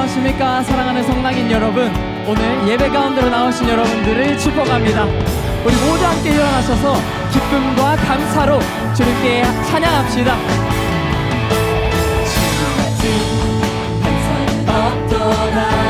안녕하십니까? 사랑하는 성낙인 여러분. 오늘 예배 가운데로 나오신 여러분들을 축복합니다. 우리 모두 함께 일어나셔서 기쁨과 감사로 주님께 찬양합시다. 우리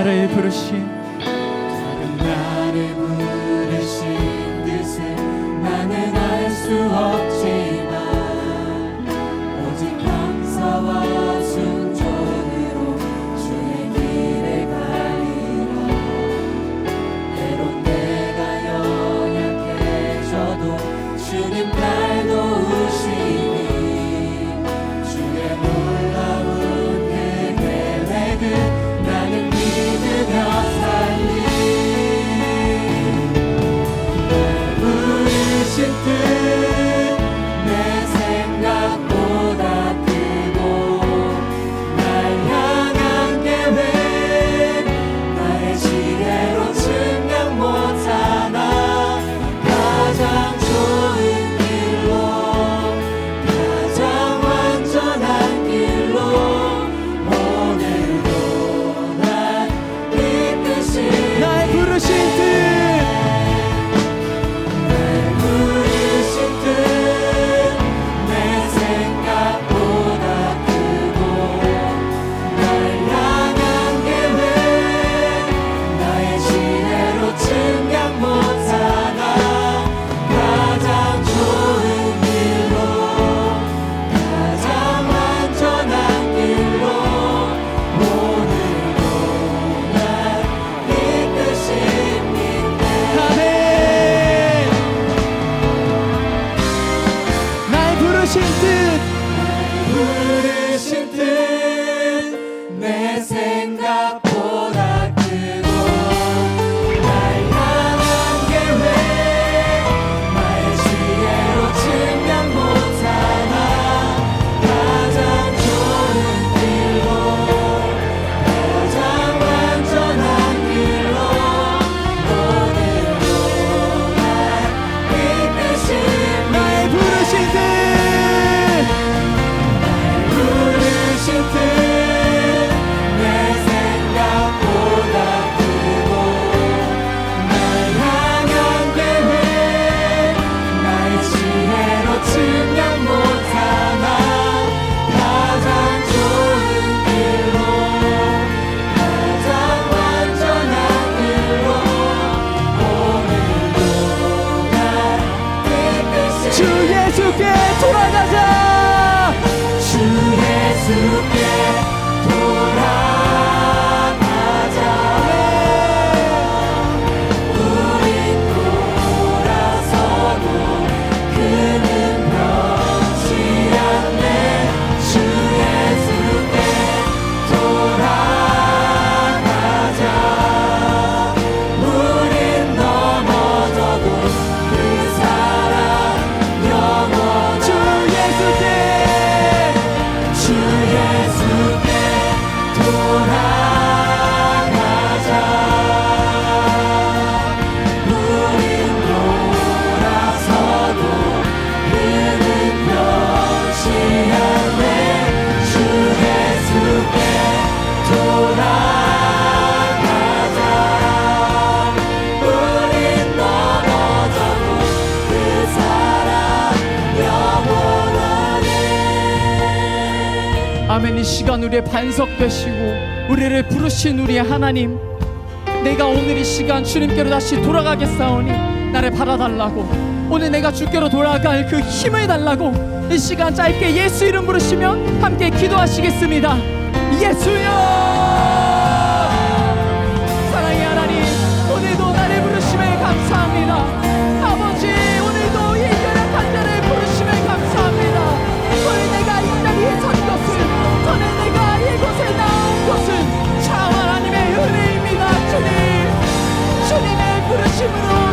나를 부르신 다른 나를 부르신 뜻을 나는 알 수 없 you get? 이 시간 우리의 반석 되시고 우리를 부르신 우리의 하나님 내가 오늘 이 시간 주님께로 다시 돌아가겠사오니 나를 바라달라고 오늘 내가 주께로 돌아갈 그 힘을 달라고 이 시간 짧게 예수 이름 부르시면 함께 기도하시겠습니다. 예수여! Shimano!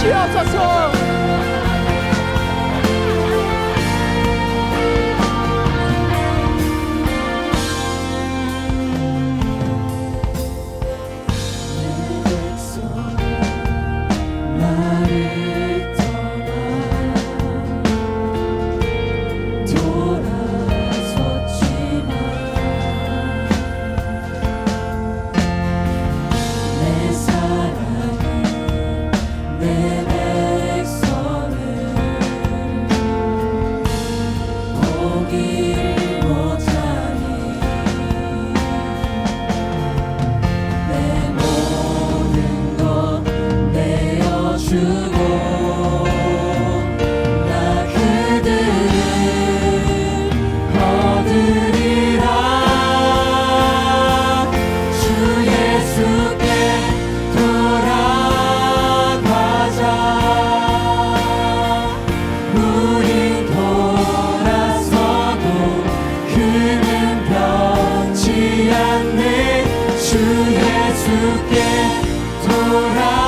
주시옵소서. 주께 돌아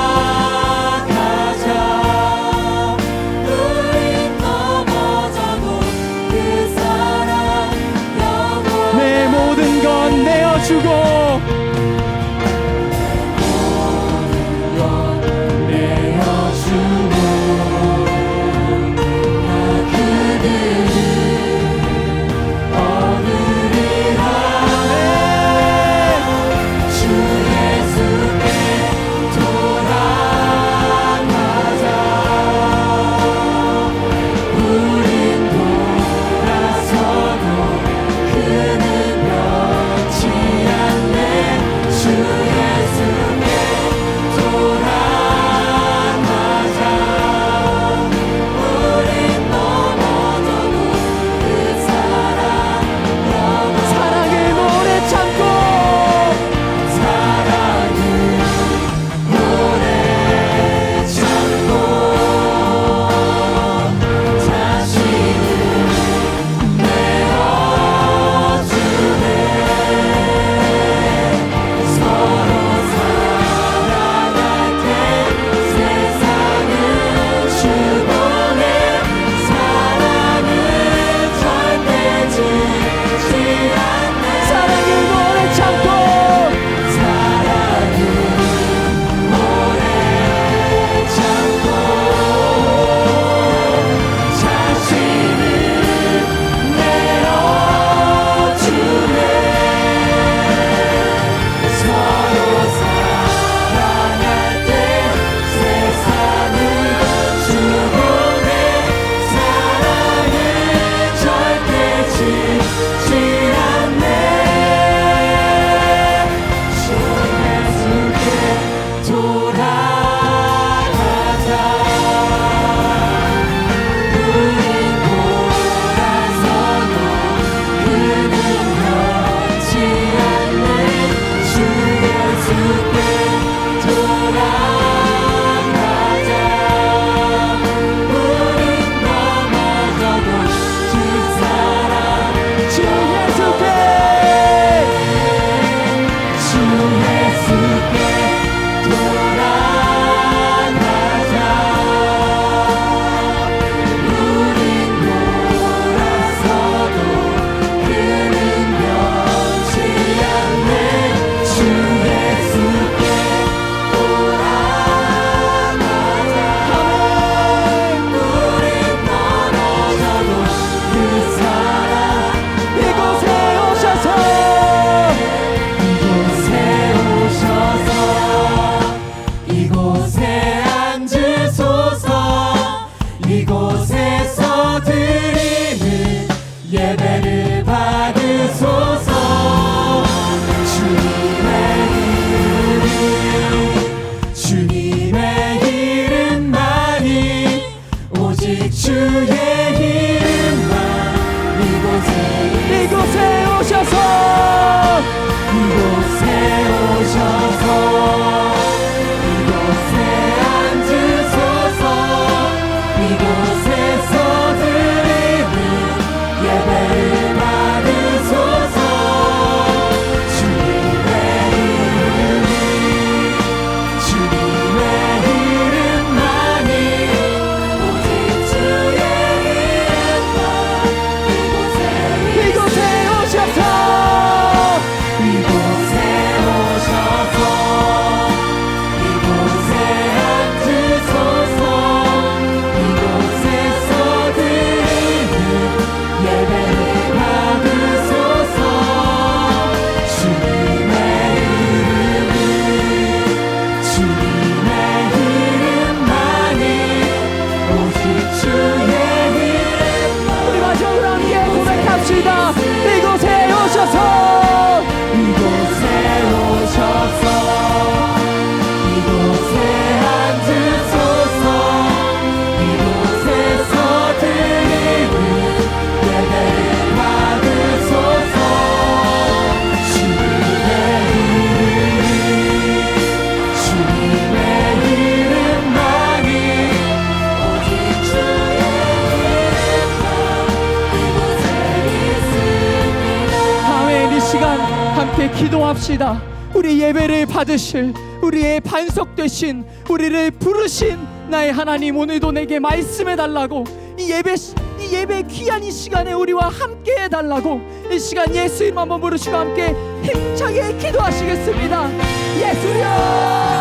나아갑시다. 우리 예배를 받으실 우리의 반석 되신 우리를 부르신 나의 하나님 오늘도 내게 말씀해 달라고 이 예배 이 예배 귀한 이 시간에 우리와 함께 해 달라고 이 시간 예수 이름 한번 부르시고 함께 힘차게 기도하시겠습니다. 예수여!